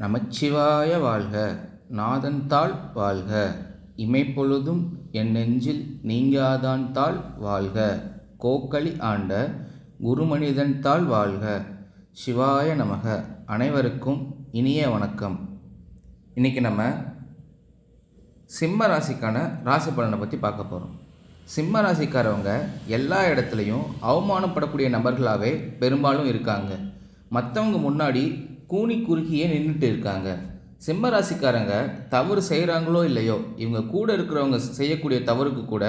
நமச்சிவாய வாழ்க நாதன்தாள் வாழ்க இமைப்பொழுதும் என் நெஞ்சில் நீங்காதான் தாள் வாழ்க. கோக்களி ஆண்ட குருமனிதன் தாள் வாழ்க. சிவாய நமக அனைவருக்கும் இனிய வணக்கம். இன்றைக்கி நம்ம சிம்ம ராசிக்கான ராசி பலனை பற்றி பார்க்க போகிறோம் சிம்ம ராசிக்காரவங்க எல்லா இடத்துலையும் அவமானப்படக்கூடிய நபர்களாகவே பெரும்பாலும் இருக்காங்க. மற்றவங்க முன்னாடி கூனி குறுகியே நின்றுட்டு இருக்காங்க. சிம்ம ராசிக்காரங்க தவறு செய்கிறாங்களோ இல்லையோ இவங்க கூட இருக்கிறவங்க செய்யக்கூடிய தவறுக்கு கூட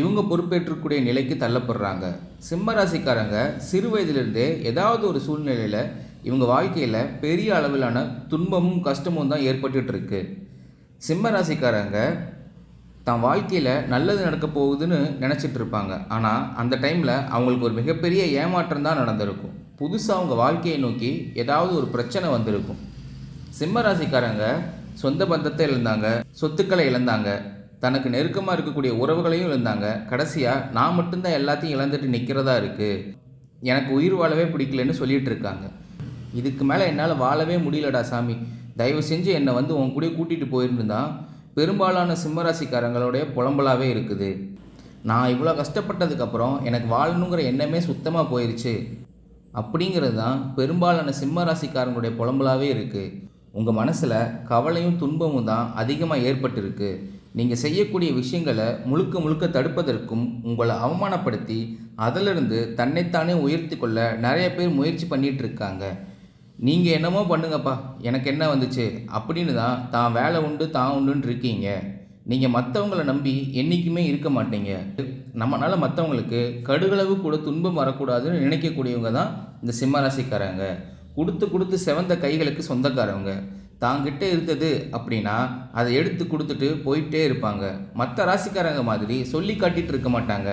இவங்க பொறுப்பேற்றக்கூடிய நிலைக்கு தள்ளப்படுறாங்க. சிம்ம ராசிக்காரங்க சிறு வயதிலிருந்தே ஏதாவது ஒரு சூழ்நிலையில் இவங்க வாழ்க்கையில் பெரிய அளவிலான துன்பமும் கஷ்டமும் தான் ஏற்பட்டுட்டு இருக்கு சிம்ம ராசிக்காரங்க தான் வாழ்க்கையில் நல்லது நடக்க போகுதுன்னு நினச்சிட்டு இருப்பாங்க. ஆனால் அந்த டைமில் அவங்களுக்கு ஒரு மிகப்பெரிய ஏமாற்றம் தான் நடந்திருக்கும். புதுசாக அவங்க வாழ்க்கையை நோக்கி ஏதாவது ஒரு பிரச்சனை வந்திருக்கும். சிம்ம ராசிக்காரங்க சொந்த பந்தத்தை இழந்தாங்க சொத்துக்களை இழந்தாங்க தனக்கு நெருக்கமாக இருக்கக்கூடிய உறவுகளையும் இழந்தாங்க. கடைசியாக நான் மட்டும்தான் எல்லாத்தையும் இழந்துட்டு நிற்கிறதா இருக்குது எனக்கு உயிர் வாழவே பிடிக்கலன்னு சொல்லிட்டு இருக்காங்க. இதுக்கு மேலே என்னால் வாழவே முடியலடா சாமி. தயவு செஞ்சு என்னை வந்து உன் கூட கூட்டிகிட்டு போயிருந்தா பெரும்பாலான சிம்மராசிக்காரங்களுடைய புலம்பலாகவே இருக்குது. நான் இவ்வளோ கஷ்டப்பட்டதுக்கப்புறம் எனக்கு வாழணுங்கிற எண்ணமே சுத்தமாக போயிடுச்சு அப்படிங்கிறது தான் பெரும்பாலான சிம்ம ராசிக்காரங்களுடைய புலம்பலாகவே இருக்குது உங்கள் மனசில் கவலையும் துன்பமும் தான் அதிகமாக ஏற்பட்டிருக்கு. நீங்கள் செய்யக்கூடிய விஷயங்களை முழுக்க முழுக்க தடுப்பதற்கும் உங்களை அவமானப்படுத்தி அதிலிருந்து தன்னைத்தானே உயர்த்தி கொள்ள நிறைய பேர் முயற்சி பண்ணிகிட்டு இருக்காங்க. நீங்கள் என்னமோ பண்ணுங்கப்பா எனக்கு என்ன வந்துச்சு? அப்படின்னு தான் தான் வேலை உண்டு தான் உண்டுன்னு இருக்கீங்க. நீங்கள் மற்றவங்கள நம்பி என்றைக்குமே இருக்க மாட்டீங்க. நம்மளால் மற்றவங்களுக்கு கடுகளவு கூட துன்பம் வரக்கூடாதுன்னு நினைக்கக்கூடியவங்க தான் இந்த சிம்மராசிக்காரங்க கொடுத்து கொடுத்து செவந்த கைகளுக்கு சொந்தக்காரவங்க. தாங்கிட்ட இருந்தது அப்படின்னா அதை எடுத்து கொடுத்துட்டு போயிட்டே இருப்பாங்க. மற்ற ராசிக்காரங்க மாதிரி சொல்லி காட்டிகிட்டு இருக்க மாட்டாங்க.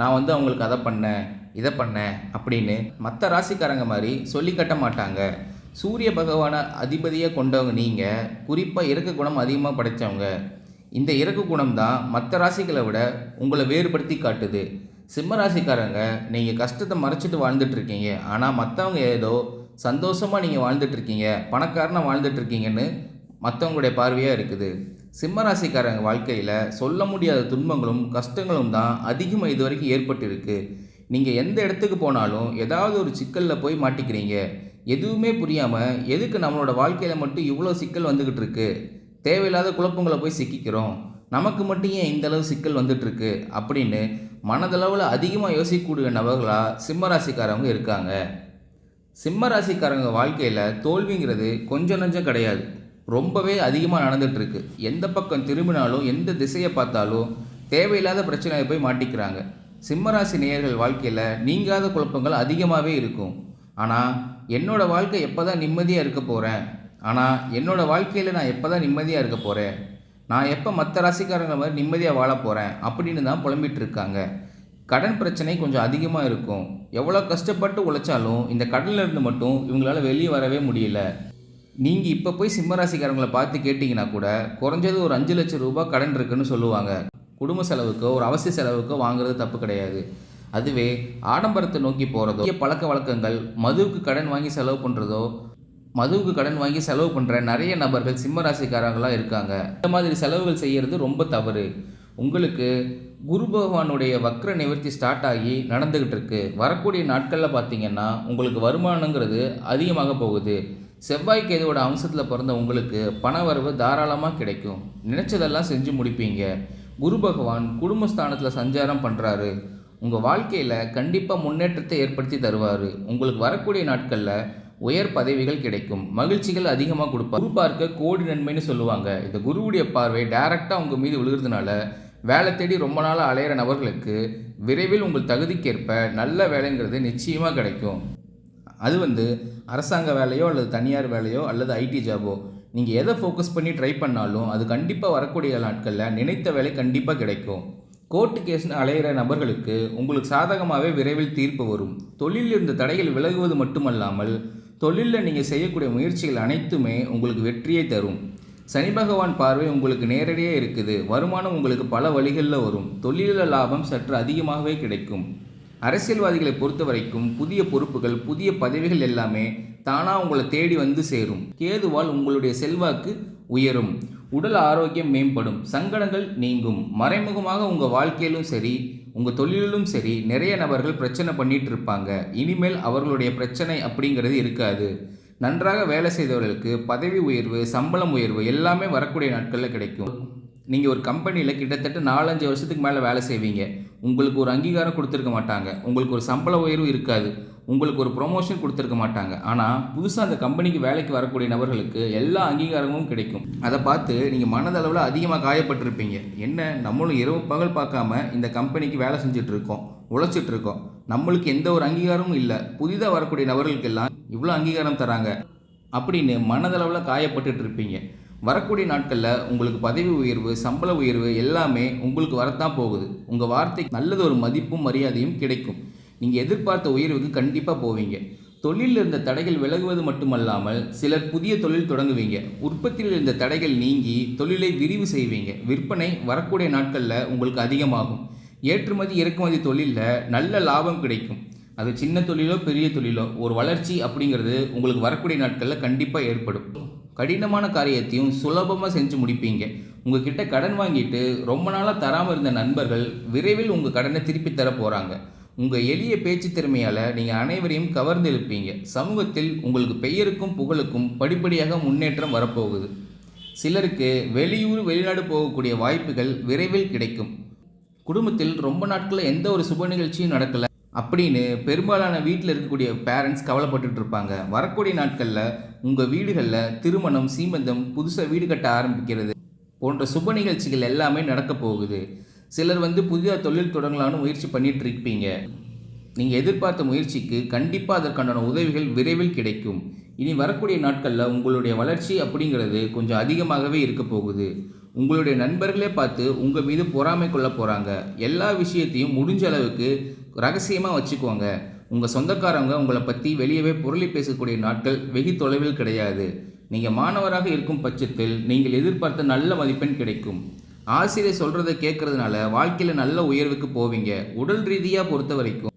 நான் வந்து அவங்களுக்கு அதை பண்ணேன் இதை பண்ணேன் அப்படின்னு மற்ற ராசிக்காரங்க மாதிரி சொல்லி கட்ட மாட்டாங்க. சூரிய பகவானை அதிபதியாக கொண்டவங்க நீங்கள் குறிப்பாக இறக்க குணம் அதிகமாக படைத்தவங்க இந்த இறக்கு குணம் தான் மற்ற ராசிகளை விட உங்களை வேறுபடுத்தி காட்டுது. சிம்ம ராசிக்காரங்க நீங்கள் கஷ்டத்தை மறைச்சிட்டு வாழ்ந்துட்டு இருக்கீங்க ஆனால் மற்றவங்க ஏதோ சந்தோஷமாக நீங்கள் வாழ்ந்துட்டுருக்கீங்க பணக்காரனாக வாழ்ந்துட்டுருக்கீங்கன்னு மற்றவங்களுடைய பார்வையாக இருக்குது. சிம்ம ராசிக்காரங்க வாழ்க்கையில் சொல்ல முடியாத துன்பங்களும் கஷ்டங்களும் தான் அதிகமாக இது வரைக்கும் ஏற்பட்டிருக்கு. நீங்கள் எந்த இடத்துக்கு போனாலும் ஏதாவது ஒரு சிக்கலில் போய் மாட்டிக்கிறீங்க. எதுவுமே புரியாமல் எதுக்கு நம்மளோட வாழ்க்கையில் மட்டும் இவ்வளோ சிக்கல் வந்துக்கிட்டு இருக்குது தேவையில்லாத குழப்பங்களை போய் சிக்கிக்கிறோம். நமக்கு மட்டும் ஏன் இந்த அளவு சிக்கல் வந்துட்டுருக்கு? அப்படின்னு மனதளவில் அதிகமாக யோசிக்கக்கூடிய நபர்களாக சிம்மராசிக்காரவங்க இருக்காங்க. சிம்ம ராசிக்காரங்க வாழ்க்கையில் தோல்விங்கிறது கொஞ்சம் நஞ்சம் கிடையாது. ரொம்பவே அதிகமாக நடந்துகிட்ருக்கு எந்த பக்கம் திரும்பினாலும் எந்த திசையை பார்த்தாலும் தேவையில்லாத பிரச்சனையை போய் மாட்டிக்கிறாங்க. சிம்மராசி நேயர்கள் வாழ்க்கையில் நீங்காத குழப்பங்கள் அதிகமாகவே இருக்கும். ஆனால் என்னோடய வாழ்க்கை எப்போ தான் நிம்மதியாக இருக்க போகிறேன் ஆனால் என்னோடய வாழ்க்கையில் நான் எப்போ தான் நிம்மதியாக இருக்க போகிறேன் நான் எப்போ மற்ற ராசிக்காரங்க மாதிரி நிம்மதியாக வாழ போகிறேன் அப்படின்னு தான் புலம்பிகிட்ருக்காங்க கடன் பிரச்சனை கொஞ்சம் அதிகமாக இருக்கும். எவ்வளோ கஷ்டப்பட்டு உழைச்சாலும் இந்த கடன்லேருந்து மட்டும் இவங்களால வெளியே வரவே முடியல. நீங்கள் இப்போ போய் சிம்மராசிக்காரங்களை பார்த்து கேட்டிங்கன்னா கூட குறைஞ்சது ஒரு அஞ்சு லட்சம் ரூபாய் கடன் இருக்குன்னு சொல்லுவாங்க. குடும்ப செலவுக்கோ ஒரு அவசிய செலவுக்கோ வாங்குறது தப்பு கிடையாது. அதுவே ஆடம்பரத்தை நோக்கி போகிறதோ பழக்க வழக்கங்கள் மதுவுக்கு கடன் வாங்கி செலவு பண்ணுறதோ மதுவுக்கு கடன் வாங்கி செலவு பண்ணுற நிறைய நபர்கள் சிம்மராசிக்காரங்களாக இருக்காங்க. இந்த மாதிரி செலவுகள் செய்கிறது ரொம்ப தவறு. உங்களுக்கு குரு பகவானுடைய வக்ர நிவர்த்தி ஸ்டார்ட் ஆகி நடந்துக்கிட்டு இருக்கு. வரக்கூடிய நாட்களில் பார்த்தீங்கன்னா உங்களுக்கு வருமானங்கிறது அதிகமாக போகுது. செவ்வாய் கேதுவோட அம்சத்தில் பிறந்த உங்களுக்கு பண வரவு தாராளமாக கிடைக்கும். நினச்சதெல்லாம் செஞ்சு முடிப்பீங்க. குரு பகவான் குடும்பஸ்தானத்தில் சஞ்சாரம் பண்ணுறாரு உங்கள் வாழ்க்கையில் கண்டிப்பாக முன்னேற்றத்தை ஏற்படுத்தி தருவார். உங்களுக்கு வரக்கூடிய நாட்களில் உயர் பதவிகள் கிடைக்கும். மகிழ்ச்சிகள் அதிகமாக கொடுப்பார் குரு பார்க்க கோடி நன்மைன்னு சொல்லுவாங்க. இந்த குருவுடைய பார்வை டைரெக்டாக உங்கள் மீது விழுகிறதுனால வேலை தேடி ரொம்ப நாளாக அலையிற நபர்களுக்கு விரைவில் உங்கள் தகுதிக்கேற்ப நல்ல வேலைங்கிறது நிச்சயமாக கிடைக்கும். அது வந்து அரசாங்க வேலையோ அல்லது தனியார் வேலையோ அல்லது ஐடி ஜாபோ. நீங்கள் எதை ஃபோக்கஸ் பண்ணி ட்ரை பண்ணாலும் அது கண்டிப்பாக வரக்கூடிய நாட்களில் நினைத்த வேலை கண்டிப்பாக கிடைக்கும். கோர்ட்டு கேஸ்னு அலையிற நபர்களுக்கு உங்களுக்கு சாதகமாகவே விரைவில் தீர்ப்பு வரும். தொழிலில் இருந்த தடைகள் விலகுவது மட்டுமல்லாமல் தொழிலில் நீங்கள் செய்யக்கூடிய முயற்சிகள் அனைத்துமே உங்களுக்கு வெற்றியை தரும். சனி பகவான் பார்வை உங்களுக்கு நேரடியாக இருக்குது. வருமானம் உங்களுக்கு பல வழிகளில் வரும். தொழிலில் லாபம் சற்று அதிகமாகவே கிடைக்கும். அரசியல்வாதிகளை பொறுத்த வரைக்கும் புதிய பொறுப்புகள் புதிய பதவிகள் எல்லாமே தானாக உங்களை தேடி வந்து சேரும். கேதுவால் உங்களுடைய செல்வாக்கு உயரும். உடல் ஆரோக்கியம் மேம்படும். சங்கடங்கள் நீங்கும். மறைமுகமாக உங்கள் வாழ்க்கையிலும் சரி உங்கள் தொழிலிலும் சரி நிறைய நபர்கள் பிரச்சனை பண்ணிட்டு இருப்பாங்க. இனிமேல் அவர்களுடைய பிரச்சனை அப்படிங்கிறது இருக்காது. நன்றாக வேலை செய்தவர்களுக்கு பதவி உயர்வு சம்பளம் உயர்வு எல்லாமே வரக்கூடிய நாட்களில் கிடைக்கும். நீங்கள் ஒரு கம்பெனியில் கிட்டத்தட்ட நாலஞ்சு வருஷத்துக்கு மேலே வேலை செய்வீங்க. உங்களுக்கு ஒரு அங்கீகாரம் கொடுத்துருக்க மாட்டாங்க. உங்களுக்கு ஒரு சம்பள உயர்வு இருக்காது. உங்களுக்கு ஒரு ப்ரொமோஷன் கொடுத்துருக்க மாட்டாங்க. ஆனால் புதுசாக அந்த கம்பெனிக்கு வேலைக்கு வரக்கூடிய நபர்களுக்கு எல்லா அங்கீகாரமும் கிடைக்கும். அதை பார்த்து நீங்கள் மனதளவில் அதிகமாக காயப்பட்டிருப்பீங்க. என்ன? நம்மளும் இரவு பகல் பார்க்காம இந்த கம்பெனிக்கு வேலை செஞ்சுட்டு இருக்கோம் உழைச்சிட்டு இருக்கோம் நம்மளுக்கு எந்த ஒரு அங்கீகாரமும் இல்லை. புதிதாக வரக்கூடிய நபர்களுக்கெல்லாம் இவ்வளோ அங்கீகாரம் தராங்க அப்படின்னு மனதளவில் காயப்பட்டுட்டு இருப்பீங்க வரக்கூடிய நாட்களில் உங்களுக்கு பதவி உயர்வு சம்பள உயர்வு எல்லாமே உங்களுக்கு வரத்தான் போகுது. உங்கள் வார்த்தைக்கு நல்லது ஒரு மதிப்பும் மரியாதையும் கிடைக்கும். நீங்கள் எதிர்பார்த்த உயர்வுக்கு கண்டிப்பாக போவீங்க. தொழிலில் இருந்த தடைகள் விலகுவது மட்டுமல்லாமல் சிலர் புதிய தொழில் தொடங்குவீங்க. உற்பத்தியில் இருந்த தடைகள் நீங்கி தொழிலை விரிவு செய்வீங்க. விற்பனை வரக்கூடிய நாட்களில் உங்களுக்கு அதிகமாகும். ஏற்றுமதி இறக்குமதி தொழிலில் நல்ல லாபம் கிடைக்கும். அது சின்ன தொழிலோ பெரிய தொழிலோ ஒரு வளர்ச்சி அப்படிங்கிறது உங்களுக்கு வரக்கூடிய நாட்களில் கண்டிப்பாக ஏற்படும். கடினமான காரியத்தையும் சுலபமாக செஞ்சு முடிப்பீங்க. உங்ககிட்ட கடன் வாங்கிட்டு ரொம்ப நாளாக தராமல் இருந்த நண்பர்கள் விரைவில் உங்கள் கடனை திருப்பி தர போகிறாங்க உங்கள் எளிய பேச்சு திறமையால் நீங்கள் அனைவரையும் கவர்ந்து இருப்பீங்க சமூகத்தில் உங்களுக்கு பெயருக்கும் புகழுக்கும் படிப்படியாக முன்னேற்றம் வரப்போகுது. சிலருக்கு வெளியூர் வெளிநாடு போகக்கூடிய வாய்ப்புகள் விரைவில் கிடைக்கும். குடும்பத்தில் ரொம்ப நாட்களில் எந்த ஒரு சுப நிகழ்ச்சியும் நடக்கலை. அப்படின்னு பெரும்பாலான வீட்டில் இருக்கக்கூடிய பேரண்ட்ஸ் கவலைப்பட்டுட்டு இருப்பாங்க. வரக்கூடிய நாட்களில் உங்கள் வீடுகளில் திருமணம் சீமந்தம் புதுசாக வீடு கட்ட ஆரம்பிக்கிறது போன்ற சுப நிகழ்ச்சிகள் எல்லாமே நடக்க போகுது. சிலர் வந்து புதிதாக தொழில் தொடங்கலாம்னு முயற்சி பண்ணிட்டு இருப்பீங்க நீங்கள் எதிர்பார்த்த முயற்சிக்கு கண்டிப்பாக அதற்கான உதவிகள் விரைவில் கிடைக்கும். இனி வரக்கூடிய நாட்களில் உங்களுடைய வளர்ச்சி அப்படிங்கிறது கொஞ்சம் அதிகமாகவே இருக்க போகுது. உங்களுடைய நண்பர்களே பார்த்து உங்கள் மீது பொறாமை கொள்ள போகிறாங்க எல்லா விஷயத்தையும் முடிஞ்ச அளவுக்கு ரகசியமாக வச்சுக்கோங்க. உங்கள் சொந்தக்காரங்க உங்களை பற்றி வெளியவே புரளி பேசக்கூடிய நாட்கள் வெகு தொலைவில் கிடையாது. நீங்கள் மாணவராக இருக்கும் பட்சத்தில் நீங்கள் எதிர்பார்த்த நல்ல மதிப்பெண் கிடைக்கும். ஆசிரியர் சொல்கிறத கேட்குறதுனால வாழ்க்கையில் நல்ல உயர்வுக்கு போவீங்க. உடல் ரீதியாக பொறுத்த வரைக்கும்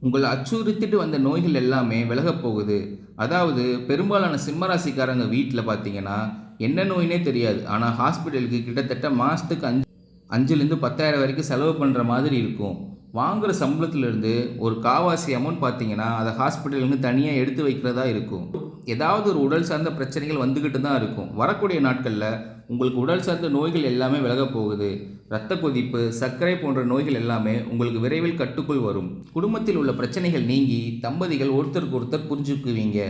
உங்களை அச்சுறுத்திட்டு வந்த நோய்கள் எல்லாமே விலகப் போகுது. அதாவது பெரும்பாலான சிம்மராசிக்காரங்க வீட்டில் பார்த்தீங்கன்னா என்ன நோயினே தெரியாது. ஆனால் ஹாஸ்பிட்டலுக்கு கிட்டத்தட்ட மாதத்துக்கு அஞ்சு அஞ்சுலேருந்து பத்தாயிரம் வரைக்கும் செலவு பண்ணுற மாதிரி இருக்கும். வாங்குகிற சம்பளத்துலேருந்து ஒரு காவாசி அமௌண்ட் பார்த்தீங்கன்னா அதை ஹாஸ்பிட்டலுக்கு தனியாக எடுத்து வைக்கிறதா இருக்கும். ஏதாவது ஒரு உடல் சார்ந்த பிரச்சனைகள் வந்துக்கிட்டு தான் இருக்கும். வரக்கூடிய நாட்களில் உங்களுக்கு உடல் சார்ந்த நோய்கள் எல்லாமே விலகப் போகுது. இரத்த கொதிப்பு சர்க்கரை போன்ற நோய்கள் எல்லாமே உங்களுக்கு விரைவில் கட்டுக்குள் வரும். குடும்பத்தில் உள்ள பிரச்சனைகள் நீங்கி தம்பதிகள் ஒருத்தருக்கு ஒருத்தர் புரிஞ்சுக்குவீங்க.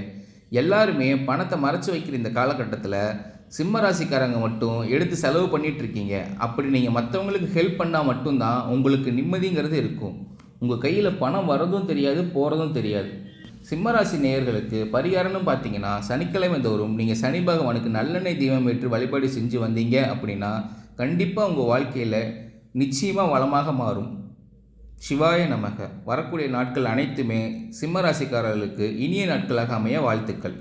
எல்லாருமே பணத்தை மறைச்சு வைக்கிற இந்த காலகட்டத்தில் சிம்ம ராசிக்காரங்க மட்டும் எடுத்து செலவு பண்ணிட்டு இருக்கீங்க. அப்படி நீங்கள் மற்றவங்களுக்கு ஹெல்ப் பண்ணால் மட்டும்தான் உங்களுக்கு நிம்மதிங்கிறது இருக்கும். உங்கள் கையில் பணம் வரதும் தெரியாது போகிறதும் தெரியாது. சிம்மராசி நேயர்களுக்கு பரிகாரம்னு பார்த்தீங்கன்னா சனிக்கிழமை தோறும் நீங்கள் சனி பகவானுக்கு நல்லெண்ணெய் தீபம் ஏற்று வழிபாடு செஞ்சு வந்தீங்க அப்படின்னா கண்டிப்பாக உங்கள் வாழ்க்கையில் நிச்சயமாக வளமாக மாறும். சிவாய நமக. வரக்கூடிய நாட்கள் அனைத்துமே சிம்மராசிக்காரர்களுக்கு இனிய நாட்களாக அமைய வாழ்த்துக்கள்.